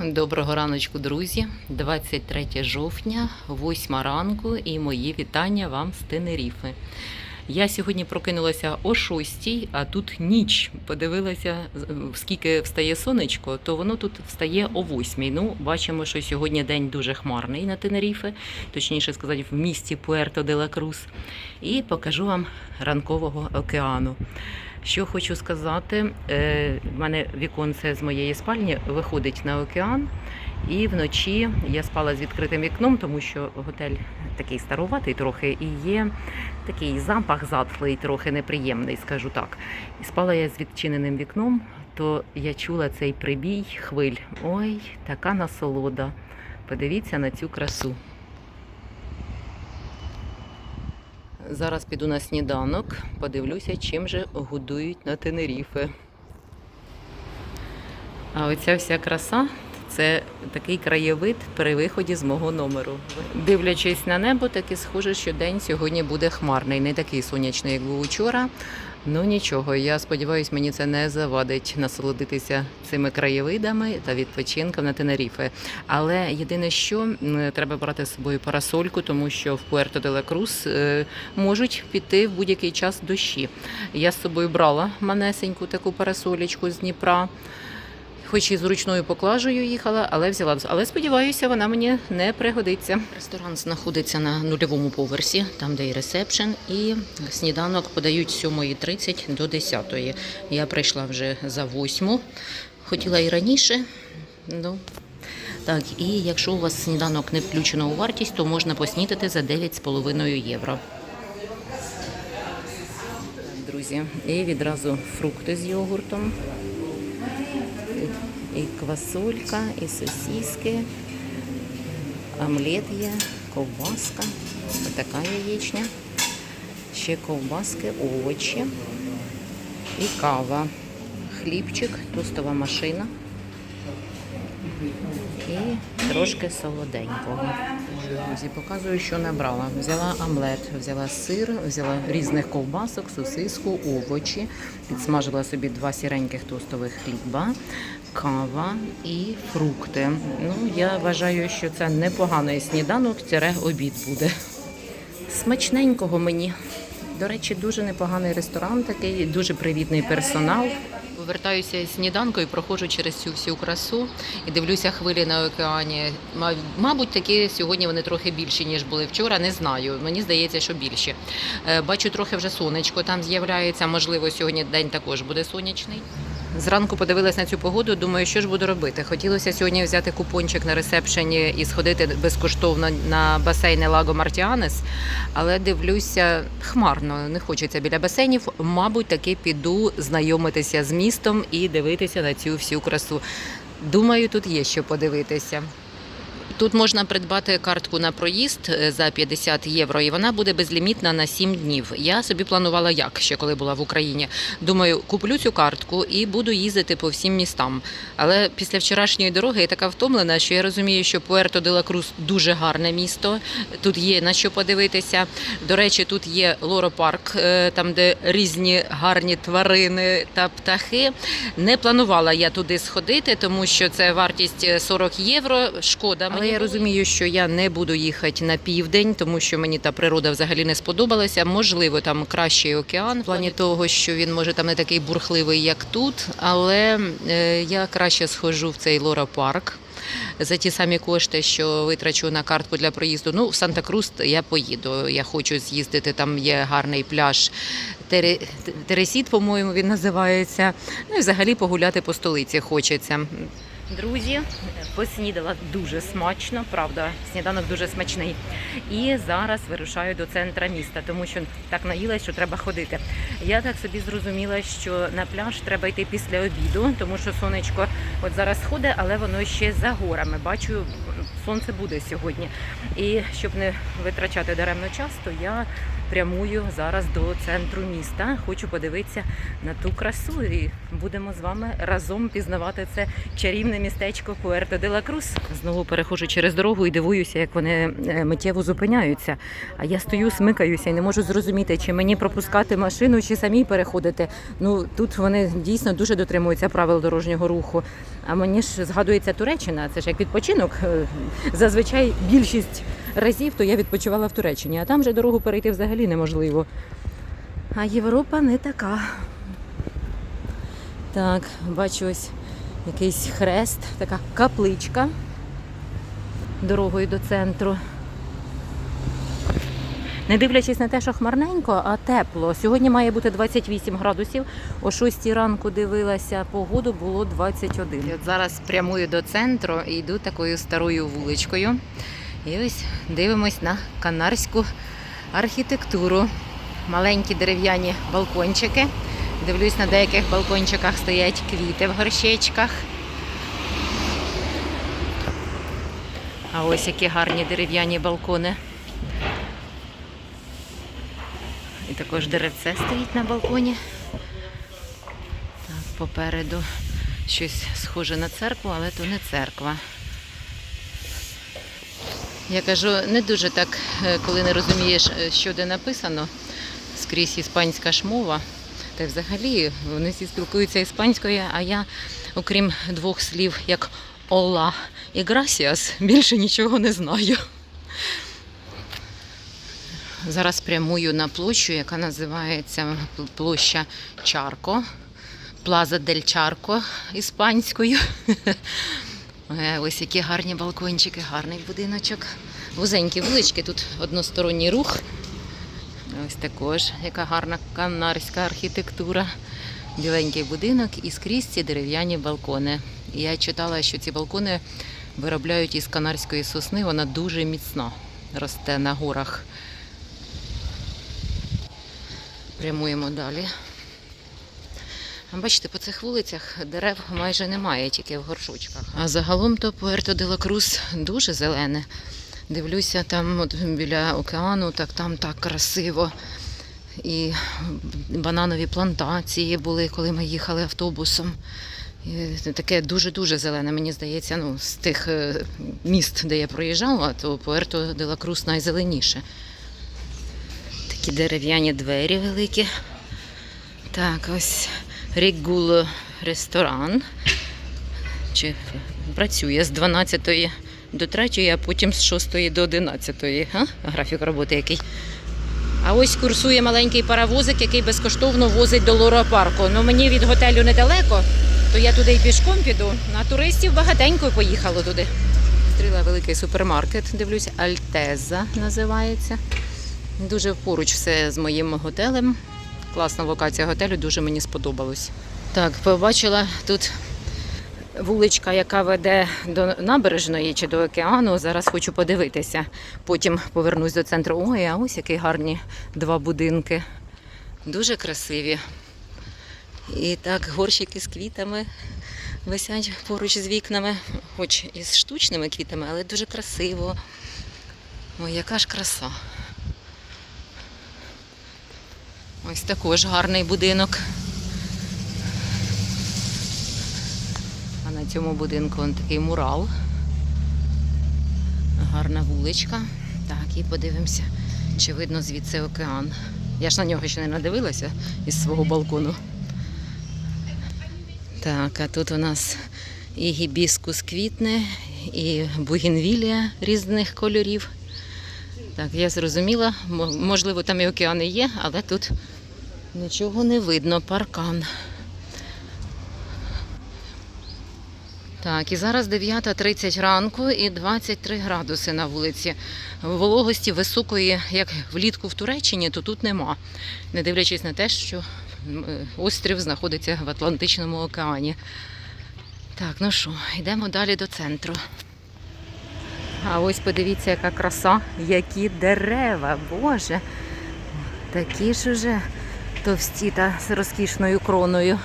Доброго раночку, друзі. 23 жовтня, 8 ранку, і мої вітання вам з Тенеріфи. Я сьогодні прокинулася о 6, а тут ніч. Подивилася, скільки встає сонечко, то воно тут встає о 8. Ну, бачимо, що сьогодні день дуже хмарний на Тенеріфе, точніше сказати, в місті Пуерто де ла Крус. І покажу вам ранкового океану. Що хочу сказати, е, в мене віконце з моєї спальні виходить на океан, і вночі я спала з відкритим вікном, тому що готель такий старуватий трохи, і є такий запах затхлий, трохи неприємний, скажу так. І спала я з відчиненим вікном, то я чула цей прибій хвиль. Ой, така насолода. Подивіться на цю красу. Зараз піду на сніданок, подивлюся, чим же годують на Тенеріфе. А оця вся краса це такий краєвид при виході з мого номеру. Дивлячись на небо, таки схоже, що день сьогодні буде хмарний, не такий сонячний, як був учора. Ну нічого, я сподіваюся, мені це не завадить насолодитися цими краєвидами та відпочинком на Тенеріфе. Але єдине, що треба брати з собою парасольку, тому що в Пуерто де ла Крус е, можуть піти в будь-який час дощі. Я з собою брала манесеньку таку парасолечку з Дніпра. Хоч і з ручною поклажею їхала, але взяла. Але сподіваюся, вона мені не пригодиться. Ресторан знаходиться на нульовому поверсі, там де і ресепшн, і сніданок подають з 7.30 до 10. Я прийшла вже за 8. Хотіла і раніше. Ну, так, і якщо у вас сніданок не включено у вартість, то можна поснідати за 9,5 євро. Друзі, і відразу фрукти з йогуртом і квасолька, і сосиски, омлет є, ковбаска, така яєчня, ще ковбаски, овочі і кава, хлібчик, тостова машина. І трошки солоденького. Друзі, показую, що набрала. Взяла омлет, взяла сир, взяла різних ковбасок, сосиску, овочі, підсмажила собі два сіреньких тостових хліба, кава і фрукти. Ну, я вважаю, що це непоганий сніданок, тире обід буде. Смачненького мені. До речі, дуже непоганий ресторан такий, дуже привітний персонал. Повертаюся з сніданку і проходжу через цю всю красу і дивлюся хвилі на океані. Мабуть, такі сьогодні вони трохи більші, ніж були вчора. Не знаю. Мені здається, що більші. Е, Бачу, трохи вже сонечко там з'являється. Можливо, сьогодні день також буде сонячний. Зранку подивилась на цю погоду. Думаю, що ж буду робити. Хотілося сьогодні взяти купончик на ресепшені і сходити безкоштовно на басейни Лаго Мартіанес, але дивлюся хмарно, не хочеться біля басейнів. Мабуть, таки піду знайомитися з містом і дивитися на цю всю красу. Думаю, тут є що подивитися. Тут можна придбати картку на проїзд е, за 50 євро, і вона буде безлімітна на 7 днів. Я собі планувала як ще коли була в Україні. Думаю, куплю цю картку і буду їздити по всім містам. Але після вчорашньої дороги я така втомлена, що я розумію, що Пуерто де ла Крус дуже гарне місто. Тут є на що подивитися. До речі, тут є лоропарк, е, там де різні гарні тварини та птахи. Не планувала я туди сходити, тому що це вартість е, 40 євро. Шкода. Але я розумію, що я не буду їхати на південь, тому що мені та природа взагалі не сподобалася. Можливо, там кращий океан, в плані того, що він може там не такий бурхливий, як тут. Але е, я краще схожу в цей лоропарк. За ті самі кошти, що витрачу на картку для проїзду. Ну, в Санта-Крус я поїду. Я хочу з'їздити. Там є гарний пляж. Тере- Тересіт, по-моєму, він називається. Ну і взагалі погуляти по столиці хочеться. Друзі, поснідала дуже смачно, правда, сніданок дуже смачний. І зараз вирушаю до центра міста, тому що так наїлась, що треба ходити. Я так собі зрозуміла, що на пляж треба йти після обіду, тому що сонечко от зараз сходить, але воно ще за горами. Бачу, сонце буде сьогодні. І щоб не витрачати даремно час, то я прямую зараз до центру міста. Хочу подивитися на ту красу. І будемо з вами разом пізнавати це чарівне містечко Пуерто де ла Крус. Знову переходжу через дорогу і дивуюся, як вони е, миттєво зупиняються. А я стою, смикаюся і не можу зрозуміти, чи мені пропускати машину, чи самі переходити. Ну тут вони дійсно дуже дотримуються правил дорожнього руху. А мені ж згадується Туреччина, це ж як відпочинок. Е, Зазвичай більшість разів то я відпочивала в Туреччині, а там же дорогу перейти взагалі неможливо. А Європа не така. Так, бачу ось якийсь хрест, така капличка дорогою до центру. Не дивлячись на те, що хмарненько, а тепло. Сьогодні має бути 28 градусів. О 6 ранку дивилася погоду, було 21. І от зараз прямую до центру і йду такою старою вуличкою. І ось дивимось на канарську архітектуру. Маленькі дерев'яні балкончики. Дивлюсь, на деяких балкончиках стоять квіти в горщечках. А ось які гарні дерев'яні балкони. І також деревце стоїть на балконі. Так, попереду щось схоже на церкву, але то не церква. Я кажу, не дуже так, е, коли не розумієш, е, що де написано, скрізь іспанська ж мова. Та й взагалі вони всі спілкуються іспанською, а я, окрім двох слів, як Ола і Грасіас, більше нічого не знаю. Зараз прямую на площу, яка називається площа Чарко. Плаза дель Чарко іспанською. Е, Ось які гарні балкончики, гарний будиночок. Вузенькі вулички, тут односторонній рух. Ось також, яка гарна канарська архітектура. Біленький будинок і скрізь ці дерев'яні балкони. Я читала, що ці балкони виробляють із канарської сосни. Вона дуже міцна, росте на горах. Прямуємо далі. Бачите, по цих вулицях дерев майже немає, тільки в горшочках. А загалом то Пуерто де ла Крус дуже зелене. Дивлюся, там от біля океану, так там так красиво. І бананові плантації були, коли ми їхали автобусом. І таке дуже-дуже зелене, мені здається, ну, з тих е, міст, де я проїжджала, то Пуерто де ла Крус найзеленіше. Такі дерев'яні двері великі. Так, ось Рігуло ресторан. Чи працює з 12 до 3, а потім з 6 до 11. А? Графік роботи який. А ось курсує маленький паровозик, який безкоштовно возить до Лора парку. Ну мені від готелю недалеко, то я туди і пішком піду. На туристів багатенько поїхало туди. Стріла великий супермаркет, дивлюсь, Альтеза називається. Дуже поруч все з моїм готелем. Класна локація готелю, дуже мені сподобалось. Так, побачила тут вуличка, яка веде до набережної чи до океану. Зараз хочу подивитися. Потім повернусь до центру. Ой, а ось які гарні два будинки. Дуже красиві. І так, горщики з квітами висять поруч з вікнами, хоч і з штучними квітами, але дуже красиво. Ой, яка ж краса. Ось також гарний будинок. А на цьому будинку он такий мурал. Гарна вуличка. Так, і подивимося, чи видно звідси океан. Я ж на нього ще не надивилася із свого балкону. Так, а тут у нас і гібіскус квітне, і бугінвілія різних кольорів. Так, я зрозуміла, можливо, там і океани є, але тут нічого не видно, паркан. Так, і зараз 9.30 ранку і 23 градуси на вулиці. Вологості високої, як влітку в Туреччині, то тут нема. Не дивлячись на те, що острів знаходиться в Атлантичному океані. Так, ну що, йдемо далі до центру. А ось подивіться, яка краса, які дерева, боже. Такі ж уже товсті та з розкішною кроною.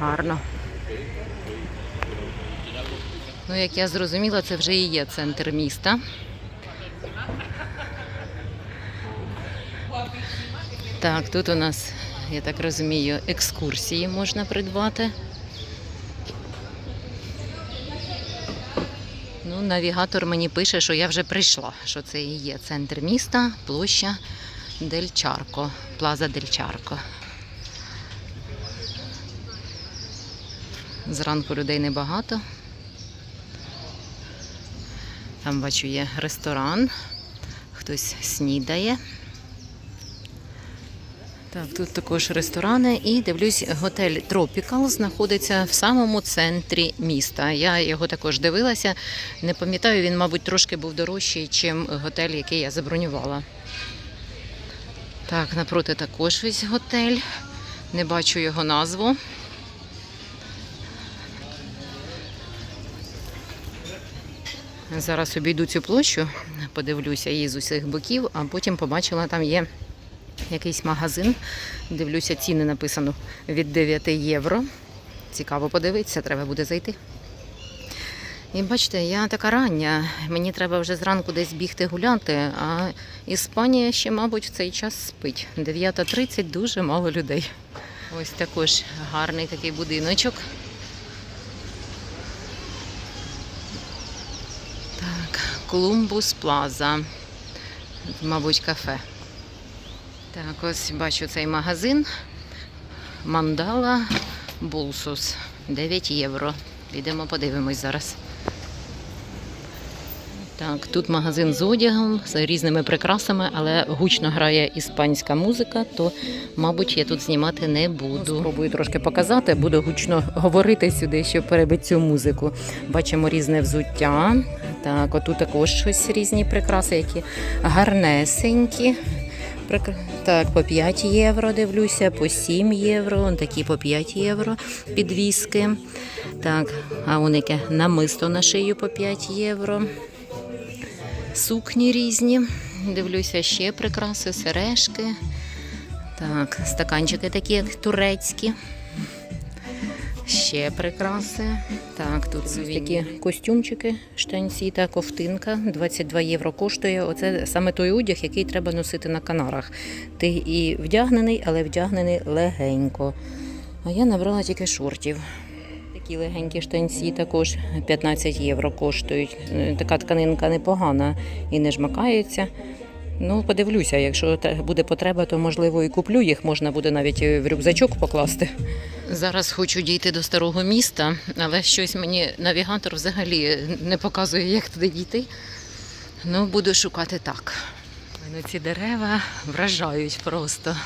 Гарно. Ну, як я зрозуміла, це вже і є центр міста. Так, тут у нас, я так розумію, екскурсії можна придбати. Ну, навігатор мені пише, що я вже прийшла, що це і є центр міста, площа Дель Чарко, Плаза Дельчарко. Зранку людей небагато. Там бачу є ресторан, хтось снідає. Так, тут також ресторани і дивлюсь, готель Tropical знаходиться в самому центрі міста. Я його також дивилася. Не пам'ятаю, він, мабуть, трошки був дорожчий, ніж готель, який я забронювала. Так, напроти також ось готель. Не бачу його назву. Зараз обійду цю площу, подивлюся її з усіх боків, а потім побачила, там є якийсь магазин. Дивлюся, ціни написано від 9 євро. Цікаво подивитися, треба буде зайти. І бачите, я така рання, мені треба вже зранку десь бігти гуляти, а Іспанія ще, мабуть, в цей час спить. 9.30 дуже мало людей. Ось також гарний такий будиночок. Так, Колумбус Плаза. Мабуть, кафе. Так, ось бачу цей магазин. Мандала Булсус. 9 євро. Підемо подивимось зараз. Так, тут магазин з одягом, з різними прикрасами, але гучно грає іспанська музика, то, мабуть, я тут знімати не буду. Спробую трошки показати, буду гучно говорити сюди, щоб перебити цю музику. Бачимо різне взуття. Так, отут також щось різні прикраси, які гарнесенькі. Так, по 5 євро дивлюся, по 7 євро, такі по 5 євро підвіски. Так, а он намисто на шию по 5 євро. Сукні різні. Дивлюся, ще прикраси, сережки. Так, стаканчики такі, як турецькі. Ще прикраси. Так, тут такі костюмчики, штанці та ковтинка. 22 євро коштує. Оце саме той одяг, який треба носити на канарах. Ти і вдягнений, але вдягнений легенько. А я набрала тільки шортів. Такі легенькі штанці також 15 євро коштують. Е, Така тканинка непогана і не жмакається. Ну, подивлюся, якщо буде потреба, то можливо і куплю їх, можна буде навіть в рюкзачок покласти. Зараз хочу дійти до старого міста, але щось мені навігатор взагалі не показує, як туди дійти. Ну, буду шукати так. Ну, ці дерева вражають просто.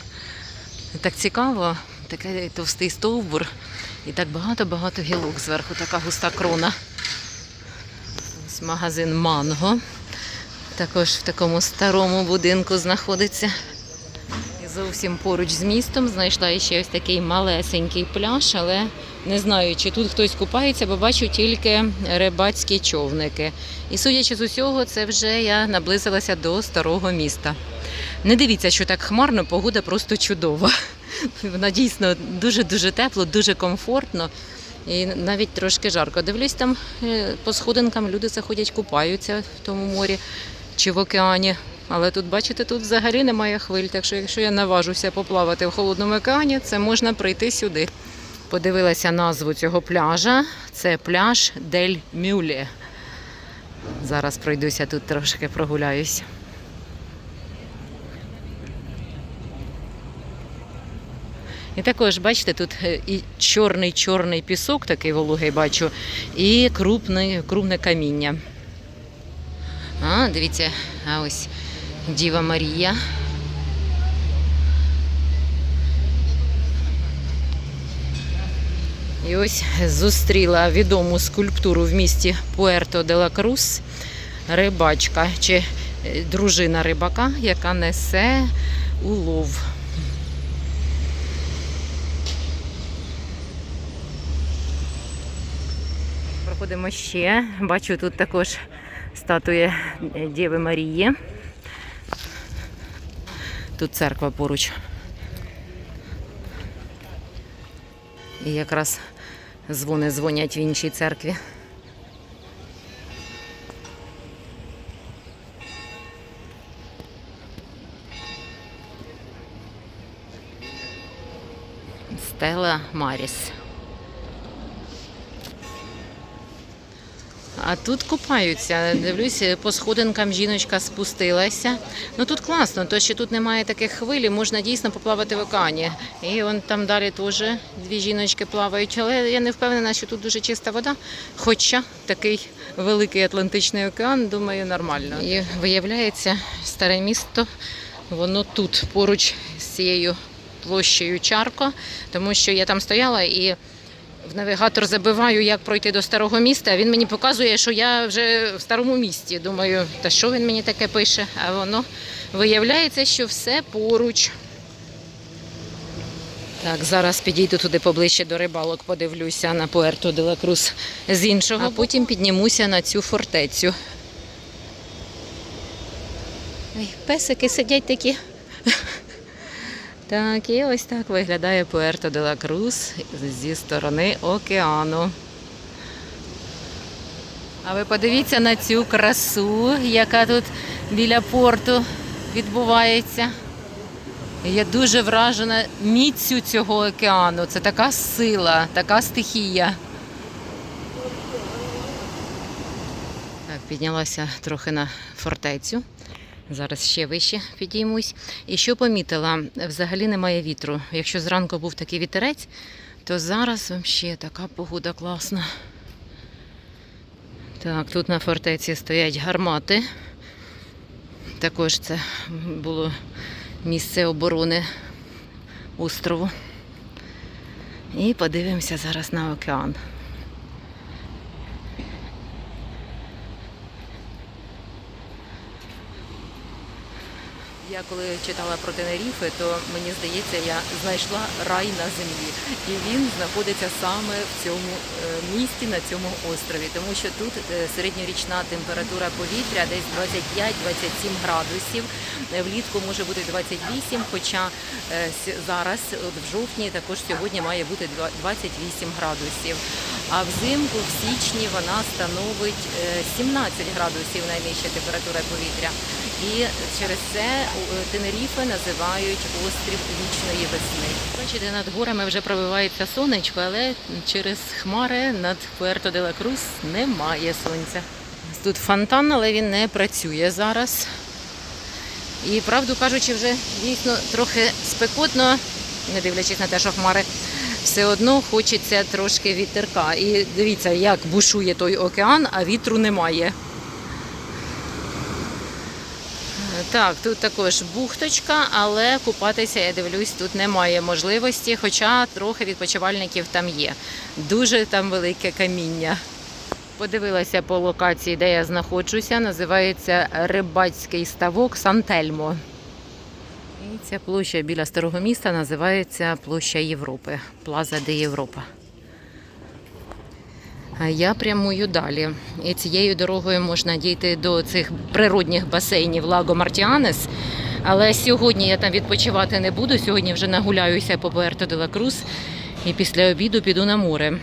Так цікаво, такий товстий стовбур і так багато-багато гілок зверху, така густа крона. Ось магазин Манго. Також в такому старому будинку знаходиться. Зовсім поруч з містом знайшла ще ось такий малесенький пляж, але не знаю, чи тут хтось купається, бо бачу тільки рибацькі човники. І судячи з усього, це вже я наблизилася до старого міста. Не дивіться, що так хмарно, погода просто чудова. Вона дійсно дуже-дуже тепло, дуже комфортно. І навіть трошки жарко. Дивлюсь, там е, по сходинкам люди заходять, купаються в тому морі чи в океані. Але тут, бачите, тут взагалі немає хвиль. Так що, якщо я наважуся поплавати в холодному океані, це можна прийти сюди. Подивилася назву цього пляжа. Це пляж Дель Мюлє. Зараз пройдуся тут трошки прогуляюсь. І також, бачите, тут е, і чорний-чорний пісок, такий вологий бачу, і крупне, крупне каміння. А, дивіться, а ось Діва Марія. І ось зустріла відому скульптуру в місті Пуерто де ла Крус рибачка чи е, дружина рибака, яка несе улов. Проходимо ще. Бачу тут також статуя Діви Марії. Тут церква поруч. І якраз дзвони дзвонять в іншій церкві. Стела Маріс. А тут купаються. Дивлюсь, по сходинкам жіночка спустилася. Ну тут класно, то що тут немає таких хвилі, можна дійсно поплавати в океані. І вон там далі теж дві жіночки плавають. Але я не впевнена, що тут дуже чиста вода. Хоча такий великий Атлантичний океан, думаю, нормально. І виявляється, старе місто, воно тут поруч з цією площею Чарко, тому що я там стояла і. В навігатор забиваю, як пройти до старого міста. Він мені показує, що я вже в старому місті. Думаю, та що він мені таке пише? А воно виявляється, що все поруч. Так, зараз підійду туди поближче до рибалок, подивлюся на Пуерто де ла Крус з іншого, а потім піднімуся на цю фортецю. Ой, песики сидять такі. Так, і ось так виглядає Пуерто де ла Крус зі сторони океану. А ви подивіться на цю красу, яка тут біля порту відбувається. Я дуже вражена міцю цього океану. Це така сила, така стихія. Так, піднялася трохи на фортецю. Зараз ще вище підіймусь. І що помітила, взагалі немає вітру. Якщо зранку був такий вітерець, то зараз ще така погода класна. Так, тут на фортеці стоять гармати. Також це було місце оборони острову. І подивимося зараз на океан. Я коли читала про Тенеріфи, то мені здається, я знайшла рай на землі. І він знаходиться саме в цьому е, місті, на цьому острові, тому що тут е, середньорічна температура повітря десь 25-27 градусів. Е, Влітку може бути 28, хоча зараз, от в жовтні, також сьогодні має бути два- 28 градусів. А взимку в січні вона становить е, 17 градусів найнижча температура повітря. І через це е, Тенеріфе називають острів вічної весни. Бачите, над горами вже пробивається сонечко, але через хмари над Пуерто де ла Крус немає сонця. Тут фонтан, але він не працює зараз. І правду кажучи, вже дійсно трохи спекотно, не дивлячись на те, що хмари, все одно хочеться трошки вітерка. І дивіться, як бушує той океан, а вітру немає. Так, тут також бухточка, але купатися, я дивлюсь, тут немає можливості, хоча трохи відпочивальників там є. Дуже там велике каміння. Подивилася по локації, де я знаходжуся. Називається Рибацький ставок Сантельмо. І ця площа біля старого міста називається Площа Європи, Плаза де Європа. Я прямую далі. І цією дорогою можна дійти до цих природних басейнів Лаго Мартіанес. Але сьогодні я там відпочивати не буду. Сьогодні вже нагуляюся по Пуерто де ла Крус і після обіду піду на море.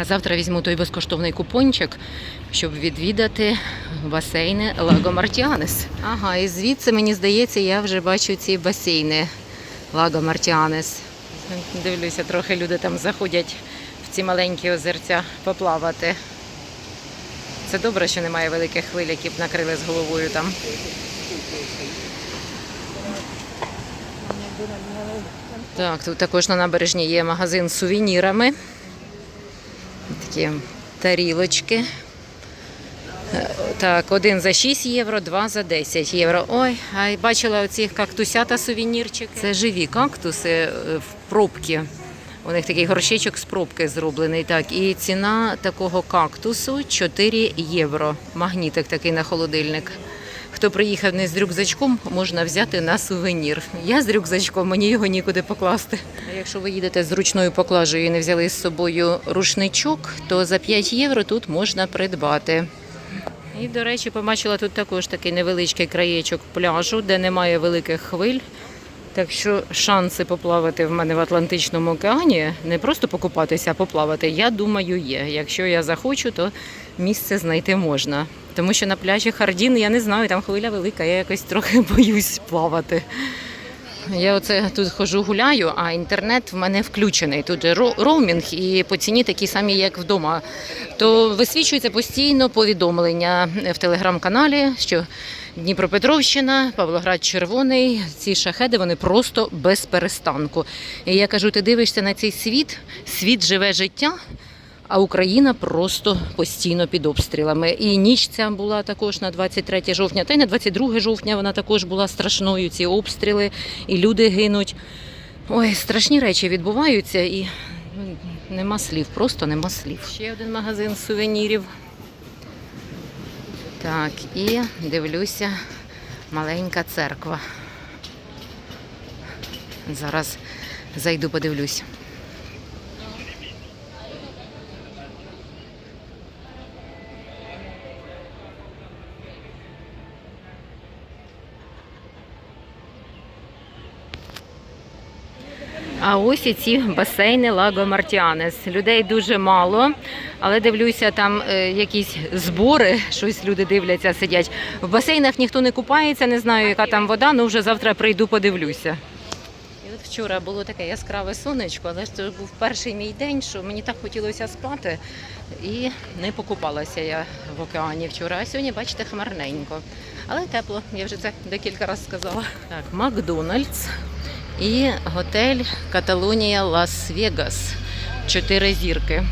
А завтра візьму той безкоштовний купончик, щоб відвідати басейни Лаго Мартіанес. Ага, і звідси мені здається, я вже бачу ці басейни Лаго Мартіанес. Дивлюся, трохи люди там заходять ці маленькі озерця поплавати. Це добре, що немає великих хвиль, які б накрили з головою там. Так, тут також на набережні є магазин з сувенірами. Такі тарілочки. Е, Так, один за 6 євро, два за 10 євро. Ой, а бачила оці кактусята сувенірчики. Це живі кактуси е, в пробки. У них такий горщичок з пробки зроблений. Так, і ціна такого кактусу 4 євро. Магнітик такий на холодильник. Хто приїхав не з рюкзачком, можна взяти на сувенір. Я з рюкзачком, мені його нікуди покласти. А якщо ви їдете з ручною поклажею і не взяли з собою рушничок, то за 5 євро тут можна придбати. І, до речі, побачила тут також такий невеличкий краєчок пляжу, де немає великих хвиль. Так що шанси поплавати в мене в Атлантичному океані, не просто покупатися, а поплавати, я думаю, є. Якщо я захочу, то місце знайти можна. Тому що на пляжі Хардін, я не знаю, там хвиля велика, я якось трохи боюсь плавати. Я оце тут хожу гуляю, а інтернет в мене включений. Тут ро- роумінг і по ціні такі самі, як вдома. То висвічується постійно повідомлення в телеграм-каналі, що Дніпропетровщина, Павлоград Червоний, ці шахеди вони просто без перестанку. І я кажу, ти дивишся на цей світ, світ живе життя. А Україна просто постійно під обстрілами. І ніч ця була також на 23 жовтня, та й на 22 жовтня вона також була страшною. Ці обстріли, і люди гинуть. Ой, страшні речі відбуваються і ну, нема слів, просто нема слів. Ще один магазин сувенірів. Так, і дивлюся, маленька церква. Зараз зайду, подивлюсь. А ось і ці басейни Лаго Мартіанес. Людей дуже мало, але дивлюся, там е, якісь збори, щось люди дивляться, сидять. В басейнах ніхто не купається, не знаю, яка там вода, ну вже завтра прийду, подивлюся. І от вчора було таке яскраве сонечко, але ж це був перший мій день, що мені так хотілося спати. І не покупалася я в океані вчора. А сьогодні, бачите, хмарненько. Але тепло, я вже це декілька разів сказала. Так, Макдональдс і готель Каталонія Лас-Вегас. Чотири зірки.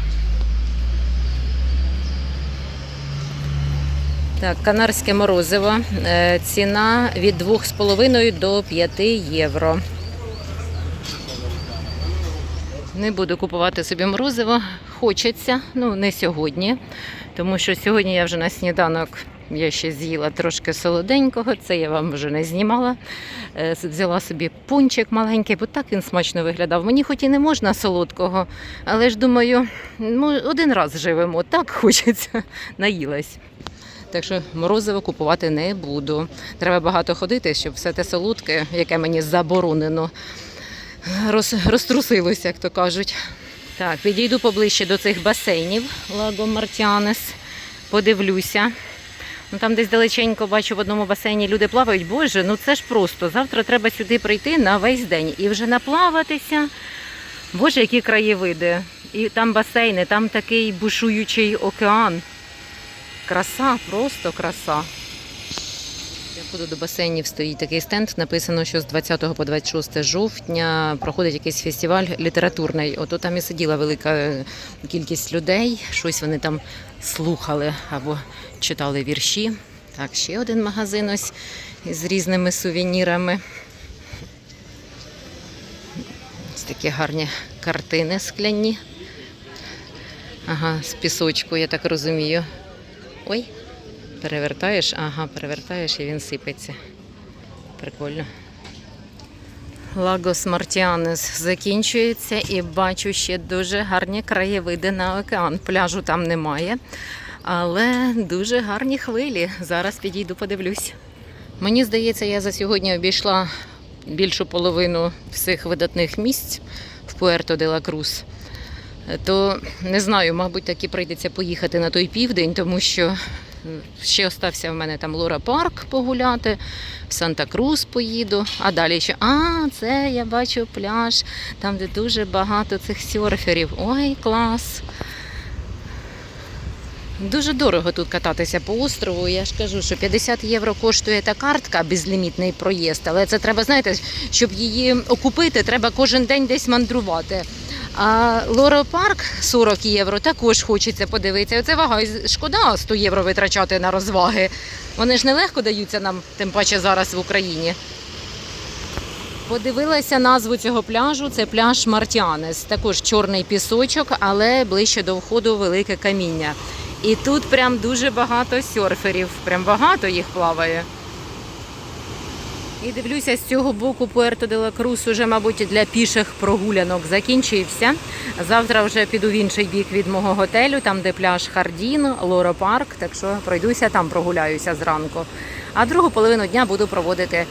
Так, канарське морозиво. Е, Ціна від 2,5 до 5 євро. Не буду купувати собі морозиво. Хочеться, ну не сьогодні, тому що сьогодні я вже на сніданок я ще з'їла трошки солоденького, це я вам вже не знімала. Е, Взяла собі пончик маленький, бо так він смачно виглядав. Мені хоч і не можна солодкого, але ж думаю, ну, один раз живемо, так хочеться, наїлась. Так що морозиво купувати не буду. Треба багато ходити, щоб все те солодке, яке мені заборонено, роз, розтрусилося, як то кажуть. Так, підійду поближче до цих басейнів Лаго Мартіанес, подивлюся. Ну, там десь далеченько бачу в одному басейні люди плавають. Боже, ну це ж просто. Завтра треба сюди прийти на весь день і вже наплаватися. Боже, які краєвиди. І там басейни, там такий бушуючий океан. Краса, просто краса. Я ходу до басейнів стоїть такий стенд. Написано, що з 20 по 26 жовтня проходить якийсь фестиваль літературний. Ото там і сиділа велика кількість людей. Щось вони там слухали або читали вірші. Так, ще один магазин ось з різними сувенірами. Ось такі гарні картини скляні. Ага, з пісочку, я так розумію. Ой, перевертаєш, ага, перевертаєш і він сипеться. Прикольно. Лагос Мартіанес закінчується і бачу ще дуже гарні краєвиди на океан. Пляжу там немає, але дуже гарні хвилі. Зараз підійду, подивлюсь. Мені здається, я за сьогодні обійшла більшу половину всіх видатних місць в Пуерто де ла Крус. То не знаю, мабуть, таки прийдеться поїхати на той південь, тому що ще остався в мене там Лора Парк погуляти, в Санта-Крус поїду, а далі ще, а, це я бачу пляж, там, де дуже багато цих серферів. Ой, клас! Дуже дорого тут кататися по острову. Я ж кажу, що 50 євро коштує та картка, безлімітний проїзд. Але це треба, знаєте, щоб її окупити, треба кожен день десь мандрувати. А Лоро Парк 40 євро також хочеться подивитися. Оце вага шкода 100 євро витрачати на розваги. Вони ж нелегко даються нам, тим паче зараз в Україні. Подивилася назву цього пляжу. Це пляж Мартіанес. Також чорний пісочок, але ближче до входу велике каміння. І тут прям дуже багато серферів, прям багато їх плаває. І дивлюся, з цього боку Пуерто де ла Крус уже, мабуть, для піших прогулянок закінчився. Завтра вже піду в інший бік від мого готелю, там де пляж Хардін, Лоро Парк. Так що пройдуся там, прогуляюся зранку. А другу половину дня буду проводити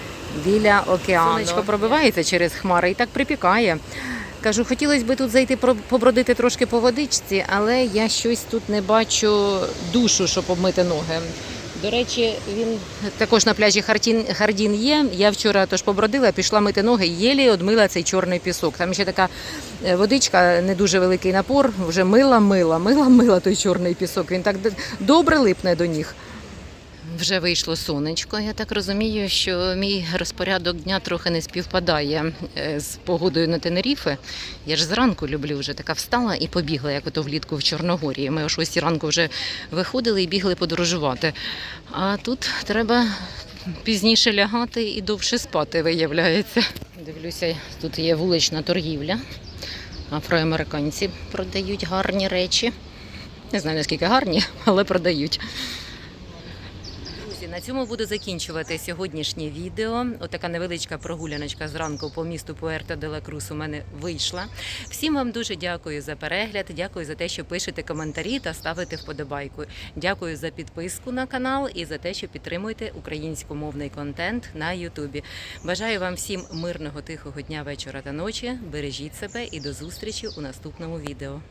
біля океану. Сонечко пробивається через хмари і так припікає. Кажу, хотілося б тут зайти побродити трошки по водичці, але я щось тут не бачу душу, щоб обмити ноги. До речі, він також на пляжі Хартін, Хардін є. Я вчора тож побродила, пішла мити ноги, єлі одмила цей чорний пісок. Там ще така е, водичка, не дуже великий напор, вже мила, мила, мила, мила той чорний пісок. Він так добре липне до ніг. Вже вийшло сонечко. Я так розумію, що мій розпорядок дня трохи не співпадає е, з погодою на Тенеріфе. Я ж зранку люблю вже така встала і побігла, як ото влітку в Чорногорії. Ми о 6 ранку вже виходили і бігли подорожувати. А тут треба пізніше лягати і довше спати, виявляється. Дивлюся, тут є вулична торгівля. Афроамериканці продають гарні речі. Не знаю наскільки гарні, але продають. На цьому буду закінчувати сьогоднішнє відео. Отака невеличка прогуляночка зранку по місту Пуерто де ла Крус у мене вийшла. Всім вам дуже дякую за перегляд. Дякую за те, що пишете коментарі та ставите вподобайку. Дякую за підписку на канал і за те, що підтримуєте українськомовний контент на Ютубі. Бажаю вам всім мирного, тихого дня, вечора та ночі. Бережіть себе і до зустрічі у наступному відео.